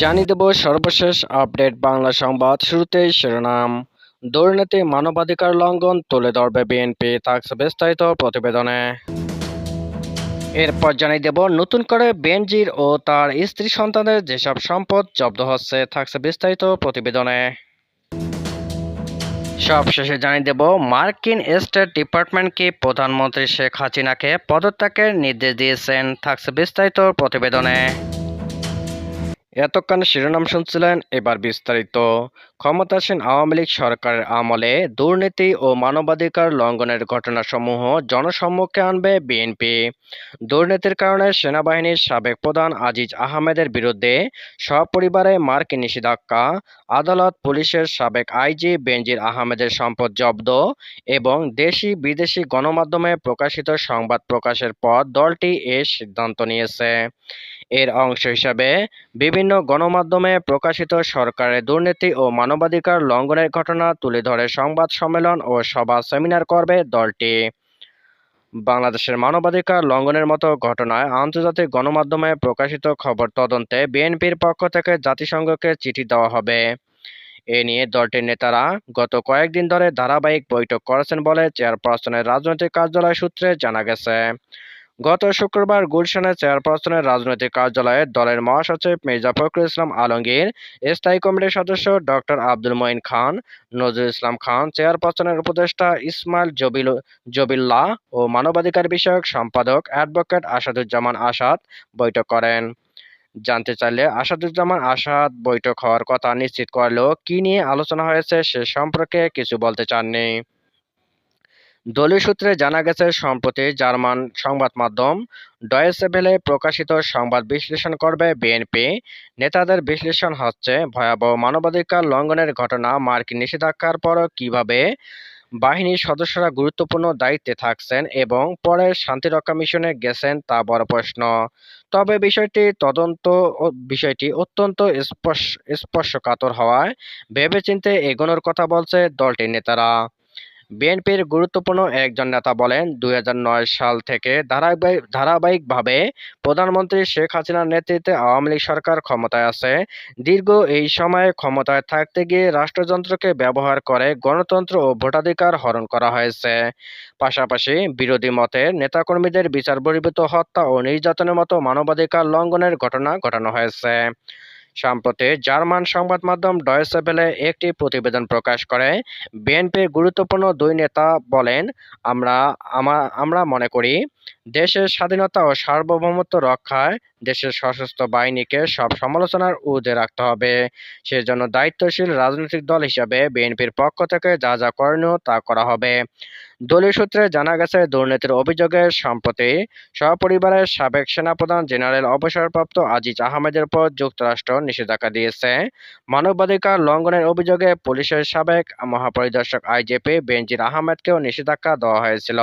জানিয়ে দেব সর্বশেষ আপডেট বাংলা সংবাদ শুরুতে শিরোনাম। দুর্নীতি, মানবাধিকার লঙ্ঘন তুলে ধরবে বিএনপি, থাকছে বিস্তারিত প্রতিবেদনে। এরপর জানিয়ে দেব, নতুন করে বেনজির ও তার স্ত্রী সন্তানের যেসব সম্পদ জব্দ হচ্ছে, থাকছে বিস্তারিত প্রতিবেদনে। সবশেষে জানিয়ে দেব, মার্কিন স্টেট ডিপার্টমেন্টকে প্রধানমন্ত্রী শেখ হাসিনাকে পদত্যাগের নির্দেশ দিয়েছেন, থাকছে বিস্তারিত প্রতিবেদনে। এতক্ষণ শিরোনাম শুনছিলেন এবার বিস্তারিত। ক্ষমতাসীন আওয়ামী লীগ সরকারের আমলে দুর্নীতি ও মানবাধিকার লঙ্ঘনের ঘটনাসমূহ জনসম্মুখে আনবে বিএনপি। দুর্নীতির কারণে সেনাবাহিনীর সাবেক প্রধান আজিজ আহমেদের বিরুদ্ধে সপরিবারে মার্কিন নিষেধাজ্ঞা, আদালত পুলিশের সাবেক আইজি বেনজির আহমেদের সম্পদ জব্দ এবং দেশি বিদেশি গণমাধ্যমে প্রকাশিত সংবাদ প্রকাশের পর দলটি এ সিদ্ধান্ত নিয়েছে। এর অংশ হিসাবে বিভিন্ন গণমাধ্যমে প্রকাশিত সরকারের দুর্নীতি ও মানবাধিকার লঙ্ঘনের ঘটনা তুলে ধরে সংবাদ সম্মেলন ও সভা সেমিনার করবে দলটি। বাংলাদেশের মানবাধিকার লঙ্ঘনের মতো ঘটনায় আন্তর্জাতিক গণমাধ্যমে প্রকাশিত খবর তদন্তে বিএনপির পক্ষ থেকে জাতিসংঘকে চিঠি দেওয়া হবে। এ নিয়ে দলটির নেতারা গত কয়েকদিন ধরে ধারাবাহিক বৈঠক করেছেন বলে চেয়ারপারসনের রাজনৈতিক কার্যালয় সূত্রে জানা গেছে। গত শুক্রবার গুলশানে চেয়ারপারসনের রাজনৈতিক কার্যালয়ে দলের মহাসচিব মির্জা ফখরুল ইসলাম আলমগীর, স্থায়ী কমিটির সদস্য ডক্টর আব্দুল মঈন খান, নজরুল ইসলাম খান, চেয়ারপারসনের উপদেষ্টা ইসমাইল জবিল, জবিল্লাহ ও মানবাধিকার বিষয়ক সম্পাদক অ্যাডভোকেট আসাদুজ্জামান আসাদ বৈঠক করেন। জানতে চাইলে আসাদুজ্জামান আসাদ বৈঠক হওয়ার কথা নিশ্চিত করলেও কী নিয়ে আলোচনা হয়েছে সে সম্পর্কে কিছু বলতে চাননি। দলীয় সূত্রে জানা গেছে, সম্প্রতি জার্মান সংবাদ মাধ্যম ডয়েসেভেলে প্রকাশিত সংবাদ বিশ্লেষণ করবে বিএনপি। নেতাদের বিশ্লেষণ হচ্ছে, ভয়াবহ মানবাধিকার লঙ্ঘনের ঘটনা, মার্কিন নিষেধাজ্ঞার পরও কীভাবে বাহিনীর সদস্যরা গুরুত্বপূর্ণ দায়িত্বে থাকছেন এবং পরে শান্তিরক্ষা মিশনে গেছেন তা বড় প্রশ্ন। তবে বিষয়টি তদন্ত বিষয়টি অত্যন্ত স্পর্শ স্পর্শকাতর হওয়ায় ভেবেচিন্তে এগোনোর কথা বলছে দলটির নেতারা। বিএনপির গুরুত্বপূর্ণ একজন নেতা বলেন, দুই সাল থেকে ধারাবাহিক, ধারাবাহিকভাবে প্রধানমন্ত্রী শেখ হাসিনার নেতৃত্বে আওয়ামী লীগ সরকার ক্ষমতায় আছে। দীর্ঘ এই সময়ে ক্ষমতায় থাকতে গিয়ে রাষ্ট্রযন্ত্রকে ব্যবহার করে গণতন্ত্র ও ভোটাধিকার হরণ করা হয়েছে। পাশাপাশি বিরোধী মতের নেতাকর্মীদের বিচার বহির্ভূত হত্যা ও নির্যাতনের মতো মানবাধিকার লঙ্ঘনের ঘটনা ঘটানো হয়েছে। সম্প্রতি জার্মান সংবাদ মাধ্যম ডয়সেবেলে একটি প্রতিবেদন প্রকাশ করে, বিএনপির গুরুত্বপূর্ণ দুই নেতা বলেন, আমরা আমরা মনে করি দেশের স্বাধীনতা ও সার্বভৌমত্ব রক্ষায় দেশের সশস্ত্র বাহিনীকে সব সমালোচনার ঊর্ধ্বে রাখতে হবে। সেজন্য দায়িত্বশীল রাজনৈতিক দল হিসাবে বিএনপির পক্ষ থেকে যা যা করণীয় তা করা হবে। দলীয় সূত্রে জানা গেছে, দুর্নীতির অভিযোগে সম্প্রতি সপরিবারের সাবেক সেনাপ্রধান জেনারেল অবসরপ্রাপ্ত আজিজ আহমেদের উপর যুক্তরাষ্ট্র নিষেধাজ্ঞা দিয়েছে। মানবাধিকার লঙ্ঘনের অভিযোগে পুলিশের সাবেক মহাপরিদর্শক আইজিপি বেনজির আহমেদকেও নিষেধাজ্ঞা দেওয়া হয়েছিল।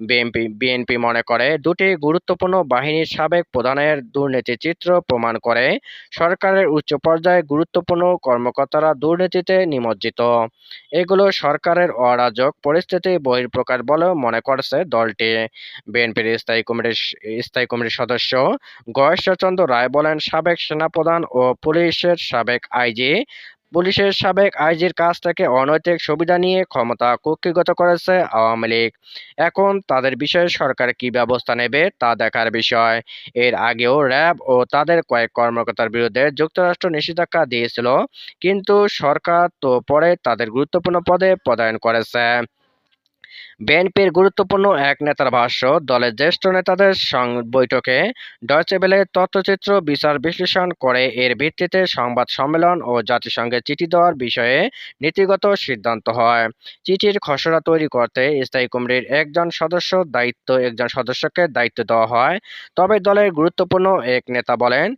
বিএনপি বিএনপি মনে করে, দুটি গুরুত্বপূর্ণ বাহিনীর সাবেক প্রধানের দুর্নীতি চিত্র প্রমাণ করে, সরকারের উচ্চ পর্যায়ে গুরুত্বপূর্ণ কর্মকর্তারা দুর্নীতিতে নিমজ্জিত। এগুলো সরকারের অরাজক পরিস্থিতি বহিঃপ্রকাশ বলেও মনে করছে দলটি। বিএনপির স্থায়ী কমিটির স্থায়ী কমিটির সদস্য গয়েশ্বরচন্দ্র রায় বলেন, সাবেক সেনাপ্রধান ও পুলিশের সাবেক আইজি পুলিশের সাবেক আইজির কাছ থেকে অনৈতিক সুবিধা নিয়ে ক্ষমতা কুক্ষিগত করেছে আওয়ামী লীগ। এখন তাদের বিষয়ে সরকার কি ব্যবস্থা নেবে তা দেখার বিষয়। এর আগেও র্যাব ও তাদের কয়েক কর্মকর্তার বিরুদ্ধে যুক্তরাষ্ট্র নিষেধাজ্ঞা দিয়েছিল, কিন্তু সরকার তো পরে তাদের গুরুত্বপূর্ণ পদে পদায়ন করেছে। বিএনপির গুরুত্বপূর্ণ এক নেতার ভাষ্য, দলের জ্যেষ্ঠ নেতাদের বৈঠকে ডয়চে বেলে তথ্যচিত্র বিচার বিশ্লেষণ করে এর ভিত্তিতে সংবাদ সম্মেলন ও জাতিসংঘে চিঠি দেওয়ার বিষয়ে নীতিগত সিদ্ধান্ত হয়। চিঠির খসড়া তৈরি করতে স্থায়ী কমিটির একজন সদস্য দায়িত্ব, একজন সদস্যকে দায়িত্ব দেওয়া হয়। তবে দলের গুরুত্বপূর্ণ এক নেতা বলেন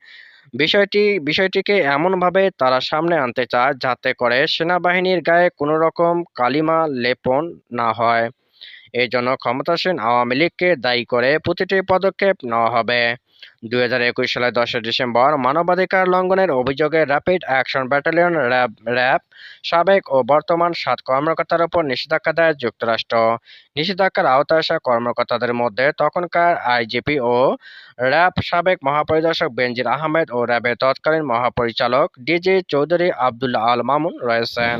বিষয়টি, বিষয়টিকে এমনভাবে তারা সামনে আনতে চায় যাতে করে সেনাবাহিনীর গায়ে কোনো রকম কালিমা লেপন না হয়। এজন্য জন্য ক্ষমতাসীন আওয়ামী লীগকে দায়ী করে প্রতিটি পদক্ষেপ নেওয়া হবে। দুই হাজার একুশ সালের দশই ডিসেম্বর মানবাধিকার লঙ্ঘনের অভিযোগে rapid action battalion RAB RAB, সাবেক ও বর্তমান সাত কর্মকর্তার উপর নিষেধাজ্ঞা দেয় যুক্তরাষ্ট্র। নিষেধাজ্ঞার আওতায় আসা কর্মকর্তাদের মধ্যে তখনকার আইজিপি ও র্যাব সাবেক মহাপরিদর্শক বেনজির আহমেদ ও র্যাবের তৎকালীন মহাপরিচালক ডিজি চৌধুরী আবদুল্লাহ আল মামুন রয়েছেন।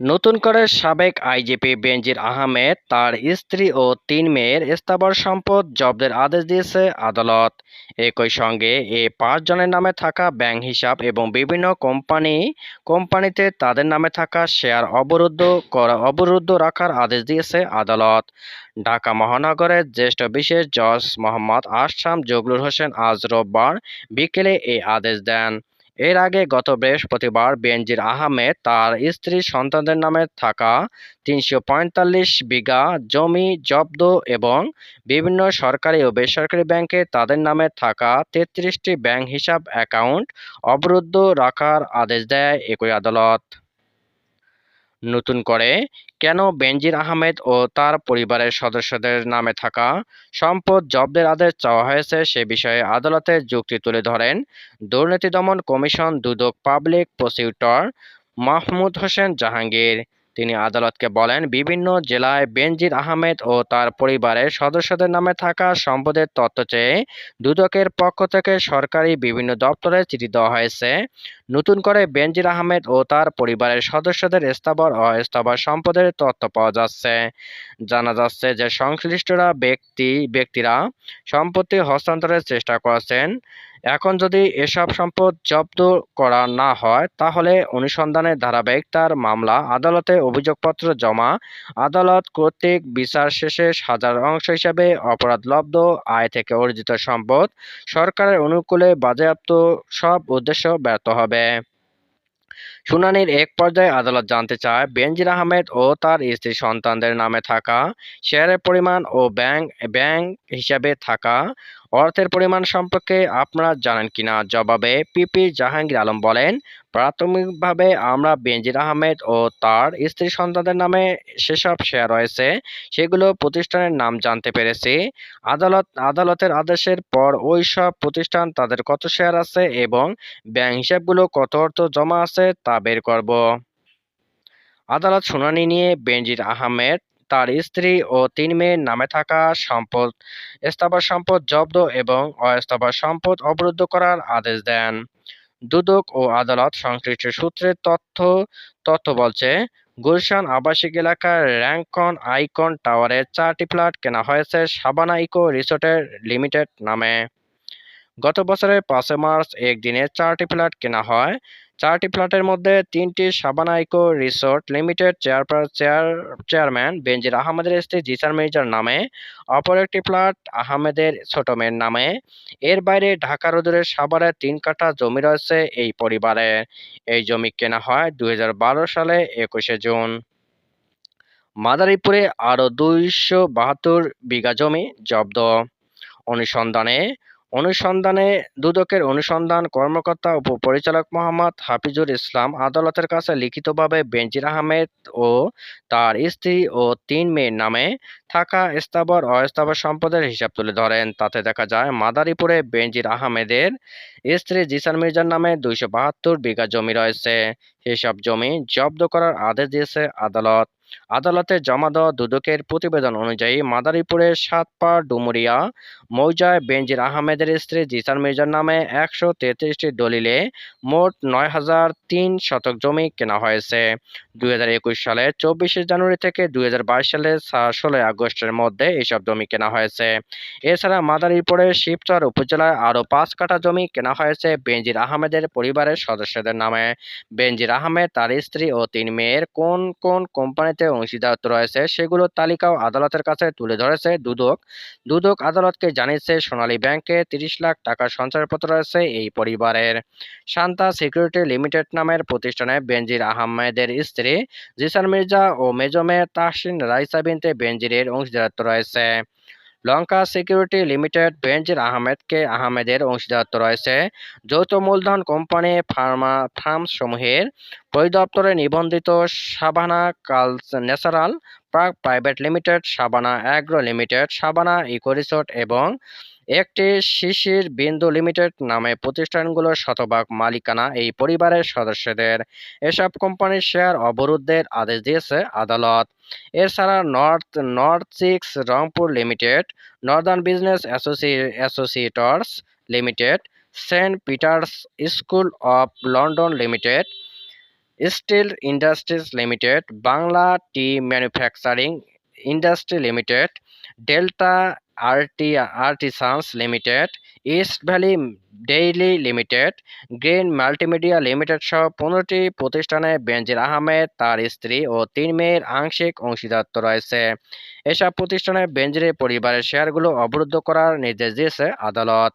নতুন করে সাবেক আইজিপি বেনজির আহমেদ, তার স্ত্রী ও তিন মেয়ের স্থাবর সম্পদ জব্দের আদেশ দিয়েছে আদালত। একই সঙ্গে এ পাঁচজনের নামে থাকা ব্যাংক হিসাব এবং বিভিন্ন কোম্পানি, কোম্পানিতে তাদের নামে থাকা শেয়ার অবরুদ্ধ, করা অবরুদ্ধ রাখার আদেশ দিয়েছে আদালত। ঢাকা মহানগরের জ্যেষ্ঠ বিশেষ জজ মোহাম্মদ আশরাম জগলুর হোসেন আজ রোববার বিকেলে এই আদেশ দেন। এর আগে গত বৃহস্পতিবার বেনজির আহমেদ তার স্ত্রী সন্তানদের নামে থাকা তিনশো পঁয়তাল্লিশ বিঘা জমি জব্দ এবং বিভিন্ন সরকারি ও বেসরকারি ব্যাংকে তাদের নামে থাকা তেত্রিশটি ব্যাংক হিসাব অ্যাকাউন্ট অবরুদ্ধ রাখার আদেশ দেয় একই আদালত। নতুন করে। কেন বেনজির আহমেদ ও তার পরিবারের সদস্যদের নামে থাকা সম্পদ জব্দের আদেশ চাওয়া হয়েছে সে বিষয়ে আদালতে যুক্তি তুলে ধরেন দুর্নীতি দমন কমিশন দুদক পাবলিক প্রসিকিউটর মাহমুদ হোসেন জাহাঙ্গীর। তিনি আদালতকে বলেন, বিভিন্ন জেলায় বেনজির আহমেদ ও তার পরিবারের সদস্যদের নামে থাকা সম্পদের তথ্য চেয়ে দুদকের পক্ষ থেকে সরকারি বিভিন্ন দপ্তরে চিঠি দেওয়া হয়েছে। নতুন করে বেনজির আহমেদ ও তার পরিবারের সদস্যদের স্থাবর ও অস্থাবর সম্পদের তথ্য পাওয়া যাচ্ছে। জানা যাচ্ছে যে সংশ্লিষ্টরা ব্যক্তি, ব্যক্তিরা সম্পত্তি হস্তান্তরের চেষ্টা করছেন। এখন যদি এসব সম্পদ জব্দ করা না হয়, তাহলে অনুসন্ধানের ধারাবাহিকতার মামলা, আদালতে অভিযোগপত্র জমা, আদালত কর্তৃক বিচার শেষে সাজার অংশ হিসাবে অপরাধলব্ধ, আয় থেকে অর্জিত সম্পদ, সরকারের অনুকূলে বাজেয়াপ্ত, সব উদ্দেশ্য ব্যর্থ হবে। শুনানির এক পর্যায়ে আদালত জানতে চায়, বেনজির আহমেদ ও তার স্ত্রী সন্তানদের নামে থাকা, শেয়ারের পরিমাণ ও ব্যাংক ব্যাংক হিসাবে থাকা অর্থের পরিমাণ সম্পর্কে আপনারা জানেন কিনা? জবাবে পিপি জাহাঙ্গীর আলম বলেন, প্রাথমিকভাবে আমরা বেনজির আহমেদ ও তার স্ত্রী সন্তানদের নামে সেসব শেয়ার রয়েছে, সেগুলো প্রতিষ্ঠানের নাম জানতে পেরেছি। আদালত, আদালতের আদেশের পর ওই সব প্রতিষ্ঠান তাদের কত শেয়ার আছে এবং ব্যাংক হিসাবগুলো কত অর্থ জমা আছে তা বের করব। আদালত শুনানি নিয়ে বেনজির আহমেদ তার স্ত্রী ও তিন মেয়ের নামে থাকা সম্পদ, স্থাবর সম্পদ জব্দ এবং অস্থাবর সম্পদ অবরুদ্ধ করার আদেশ দেন। দুদক ও আদালত সংশ্লিষ্ট সূত্রের তথ্য তথ্য বলছে, গুলশান আবাসিক এলাকার র্যাঙ্কন আইকন টাওয়ারের চারটি ফ্ল্যাট কেনা হয়েছে সাবানা ইকো রিসোর্টের লিমিটেড নামে। গত বছরের পাঁচই মার্চ একদিনে চারটি ফ্ল্যাট কেনা হয়। চারটি ফ্ল্যাটের মধ্যে তিনটি Sabana eco resort limited chairper, chair, chairman Benazir আহমেদের স্ত্রী জিসান মির্জার নামে, অপর একটি ফ্ল্যাট আহমেদের ছোট মেয়ের নামে। এর বাইরে ঢাকা রোদুরের সাভারে তিন কাঠা জমি রয়েছে এই পরিবারের এই জমি কেনা হয় দুই হাজার বারো সালে একুশে জুন। মাদারীপুরে আরও দুইশো বাহাত্তর বিঘা জমি জব্দ। অনুসন্ধানে অনুসন্ধানে দুদকের অনুসন্ধান কর্মকর্তা উপপরিচালক মোহাম্মদ হাফিজুর ইসলাম আদালতের কাছে লিখিতভাবে বেনজির আহমেদ ও তার স্ত্রী ও তিন মেয়ের নামে থাকা স্থাবর অস্থাবর সম্পদের হিসাব তুলে ধরেন। তাতে দেখা যায়, মাদারীপুরে বেনজির আহমেদের স্ত্রী জিসান মির্জার নামে দুইশো বাহাত্তর বিঘা জমি রয়েছে। সেসব জমি জব্দ করার আদেশ দিয়েছে আদালত। আদালতে জমা দেওয়া দুদকের প্রতিবেদন অনুযায়ী মাদারীপুরের সাতপা ডুমুরিয়া, মৌজায় বেনজির আহমেদের স্ত্রী জিসান মির্জার নামে একশো তেত্রিশটি দলিলে মোট নয় হাজার তিন শতক জমি কেনা হয়েছে। দুই সালের চব্বিশে জানুয়ারি থেকে দুই সালের ষোলোই আগস্টের মধ্যে এসব জমি কেনা হয়েছে। এছাড়া মাদারীপুরের শিবচর উপজেলায় আরও পাঁচ কাঠা জমি কেনা হয়েছে বেনজির আহমেদের পরিবারের সদস্যদের নামে। বেনজির আহমেদ তার স্ত্রী ও তিন মেয়ের কোন কোন কোম্পানিতে অংশীদারত্ব রয়েছে সেগুলোর তালিকাও আদালতের কাছে তুলে ধরেছে দুদক। দুদক আদালতকে জানিয়েছে, সোনালী ব্যাংকে তিরিশ লাখ টাকার সঞ্চয়পত্র রয়েছে এই পরিবারের। শান্তা সিকিউরিটি লিমিটেড নামের প্রতিষ্ঠানে বেনজির আহমেদের স্ত্রী জিসান মির্জা ও মেজমে তাহসিন রাইসা বিনতে বেনজিরের অংশীদারত্ব রয়েছে। লঙ্কা সিকিউরিটি লিমিটেড বেঞ্জির আহমেদকে আহমেদের অংশীদারত্ব রয়েছে। যৌথ মূলধন কোম্পানি ফার্মা ফার্মসমূহের পরিদপ্তরে নিবন্ধিত Sabana কালস natural park private limited, Sabana agro limited, Sabana eco resort এবং একটি শিশির বিন্দু লিমিটেড নামে প্রতিষ্ঠানগুলোর শতভাগ মালিকানা এই পরিবারের সদস্যদের। এসব কোম্পানির শেয়ার অবরোধের আদেশ দিয়েছে আদালত। এছাড়া north north six Rangpur limited, northern business associates limited, saint peter's school of London limited, steel industries limited, Bangla tea manufacturing industry limited, delta art, artisans limited, east valley daily limited, green multimedia limited সহ পনেরোটি প্রতিষ্ঠানে বেঞ্জির আহমেদ, তার স্ত্রী ও তিন মেয়ের আংশিক অংশীদারত্ব রয়েছে। এসব প্রতিষ্ঠানে বেনজিরের পরিবারের শেয়ারগুলো অবরুদ্ধ করার নির্দেশ দিয়েছে আদালত।